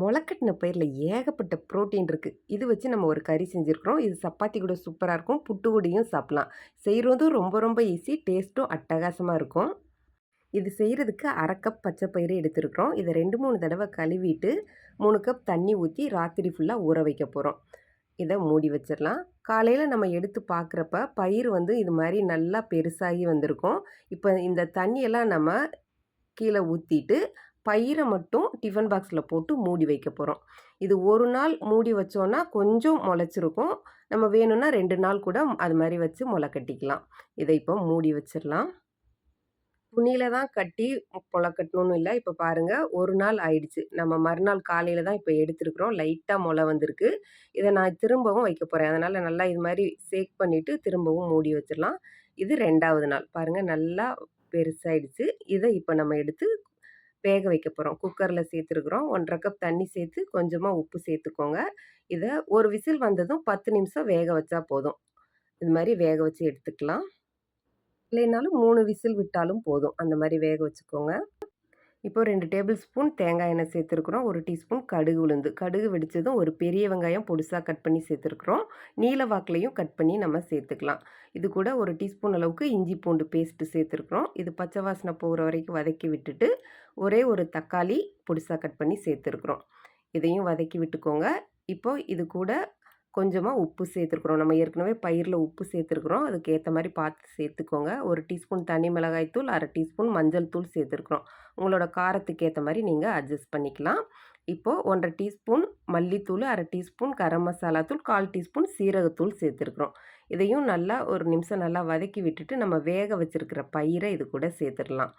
மொளக்கட்டின பயிரில் ஏகப்பட்ட புரோட்டீன் இருக்குது இது வச்சு நம்ம ஒரு கறி செஞ்சுருக்குறோம். இது சப்பாத்தி கூட சூப்பராக இருக்கும். புட்டு கூடையும் சாப்பிட்லாம். செய்கிறதும் ரொம்ப ரொம்ப ஈஸி. டேஸ்ட்டும் அட்டகாசமாக இருக்கும். இது செய்கிறதுக்கு அரை கப் பச்சை பயிறு எடுத்துருக்குறோம். இதை ரெண்டு மூணு தடவை கழுவிட்டு மூணு கப் தண்ணி ஊற்றி ராத்திரி ஃபுல்லாக ஊற வைக்க போகிறோம் இதை மூடி வச்சிடலாம். காலையில் நம்ம எடுத்து பார்க்குறப்ப பயிர் வந்து இது மாதிரி நல்லா பெருசாகி வந்திருக்கும். இப்போ இந்த தண்ணியெல்லாம் நம்ம கீழே ஊற்றிட்டு பயிரை மட்டும் டிஃபன் பாக்ஸில் போட்டு மூடி வைக்க போகிறோம் இது ஒரு நாள் மூடி வச்சோன்னா கொஞ்சம் முளைச்சிருக்கும். நம்ம வேணும்னா ரெண்டு நாள் கூட அது மாதிரி வச்சு முளை கட்டிக்கலாம். இதை இப்போ மூடி வச்சிடலாம். துணியில் தான் கட்டி முளை கட்டணும்னு இல்லை. இப்போ பாருங்கள் ஒரு நாள் ஆயிடுச்சு. நம்ம மறுநாள் காலையில் தான் இப்போ எடுத்துருக்குறோம். லைட்டாக முளை வந்திருக்கு. இதை நான் திரும்பவும் வைக்க போகிறேன் அதனால் நல்லா இது மாதிரி சேக் பண்ணிவிட்டு திரும்பவும் மூடி வச்சிடலாம். இது ரெண்டாவது நாள். பாருங்கள் நல்லா பெருசாயிடுச்சு. இதை இப்போ நம்ம எடுத்து வேக வைக்க போகிறோம் குக்கரில் சேர்த்துருக்குறோம். ஒன்றரை கப் தண்ணி சேர்த்து கொஞ்சமாக உப்பு சேர்த்துக்கோங்க. இதை ஒரு விசில் வந்ததும் பத்து நிமிஷம் வேக வச்சா போதும். இது மாதிரி வேக வச்சு எடுத்துக்கலாம். இல்லைனாலும் மூணு விசில் விட்டாலும் போதும். அந்த மாதிரி வேக வச்சுக்கோங்க. இப்போ ரெண்டு டேபிள் ஸ்பூன் தேங்காய் எண்ணெய் சேர்த்துருக்குறோம். ஒரு டீஸ்பூன் கடுகு உளுந்து. கடுகு வெடித்ததும் ஒரு பெரிய வெங்காயம் பொடிசாக கட் பண்ணி சேர்த்துருக்குறோம். நீல வாக்கிலையும் கட் பண்ணி நம்ம சேர்த்துக்கலாம். இது கூட ஒரு டீஸ்பூன் அளவுக்கு இஞ்சி பூண்டு பேஸ்ட்டு சேர்த்துருக்குறோம். இது பச்சை வாசனை போகிற வரைக்கும் வதக்கி விட்டுட்டு ஒரே ஒரு தக்காளி பொடிசாக கட் பண்ணி சேர்த்துருக்குறோம். இதையும் வதக்கி விட்டுக்கோங்க. இப்போ இது கூட கொஞ்சமாக உப்பு சேர்த்துருக்குறோம். நம்ம ஏற்கனவே பயிரில் உப்பு சேர்த்துருக்குறோம். அதுக்கேற்ற மாதிரி பார்த்து சேர்த்துக்கோங்க. ஒரு டீஸ்பூன் தனி மிளகாய் தூள் அரை டீஸ்பூன் மஞ்சள் தூள் சேர்த்துருக்குறோம். உங்களோட காரத்துக்கு ஏற்ற மாதிரி நீங்கள் அட்ஜஸ்ட் பண்ணிக்கலாம். இப்போது ஒன்றரை டீஸ்பூன் மல்லித்தூள் அரை டீஸ்பூன் கரம் மசாலா தூள் கால் டீஸ்பூன் சீரகத்தூள் சேர்த்துருக்குறோம். இதையும் நல்லா ஒரு நிமிஷம் நல்லா வதக்கி விட்டுட்டு நம்ம வேக வச்சுருக்கிற பயிரை இது கூட சேர்த்துடலாம்.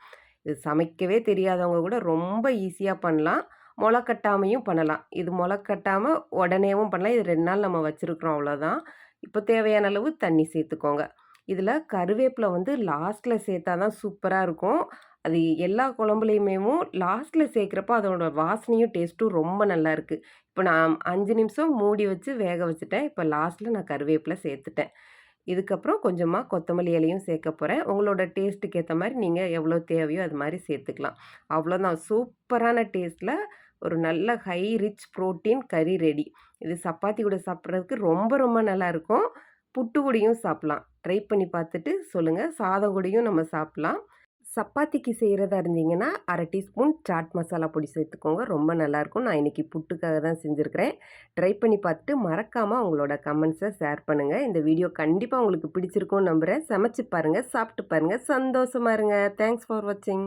இது சமைக்கவே தெரியாதவங்க கூட ரொம்ப ஈஸியாக பண்ணலாம். முளைக்கட்டாமையும் பண்ணலாம். இது முளைக்கட்டாமல் உடனேவும் பண்ணலாம். இது ரெண்டு நாள் நம்ம வச்சுருக்குறோம் அவ்வளோதான் இப்போ தேவையான அளவு தண்ணி சேர்த்துக்கோங்க. இதில் கருவேப்பிலை வந்து லாஸ்ட்டில் சேர்த்தா தான் சூப்பராக இருக்கும். அது எல்லா குழம்புலையுமேவும் லாஸ்ட்டில் சேர்க்குறப்போ அதோட வாசனையும் டேஸ்ட்டும் ரொம்ப நல்லா இருக்குது இப்போ நான் அஞ்சு நிமிஷம் மூடி வச்சு வேக வச்சுட்டேன். இப்போ லாஸ்ட்டில் நான் கருவேப்பிலை சேர்த்துட்டேன். இதுக்கப்புறம் கொஞ்சமாக கொத்தமல்லி இலையும் சேர்க்க போகிறேன் உங்களோட டேஸ்ட்டுக்கு ஏற்ற மாதிரி நீங்கள் எவ்வளோ தேவையோ அது மாதிரி சேர்த்துக்கலாம். அவ்வளோதான் சூப்பரான டேஸ்ட்டில் ஒரு நல்ல ஹை ரிச் ப்ரோட்டீன் கறி ரெடி. இது சப்பாத்தி கூட சாப்பிட்றதுக்கு ரொம்ப ரொம்ப நல்லாயிருக்கும் புட்டு கூடையும் சாப்பிட்லாம். ட்ரை பண்ணி பார்த்துட்டு சொல்லுங்கள் சாதம் கூடையும் நம்ம சாப்பிட்லாம். சப்பாத்திக்கு செய்கிறதா இருந்தீங்கன்னா அரை டீஸ்பூன் சாட் மசாலா பொடி சேர்த்துக்கோங்க. ரொம்ப நல்லாயிருக்கும் நான் இன்றைக்கி புட்டுக்காக தான் செஞ்சுருக்கிறேன். ட்ரை பண்ணி பார்த்துட்டு மறக்காமல் உங்களோட கமெண்ட்ஸை ஷேர் பண்ணுங்கள் இந்த வீடியோ கண்டிப்பாக உங்களுக்கு பிடிச்சிருக்கும்னு நம்புகிறேன் சமைச்சு பாருங்கள் சாப்பிட்டு பாருங்கள் சந்தோஷமாக இருங்க. தேங்க்ஸ் ஃபார் வாட்சிங்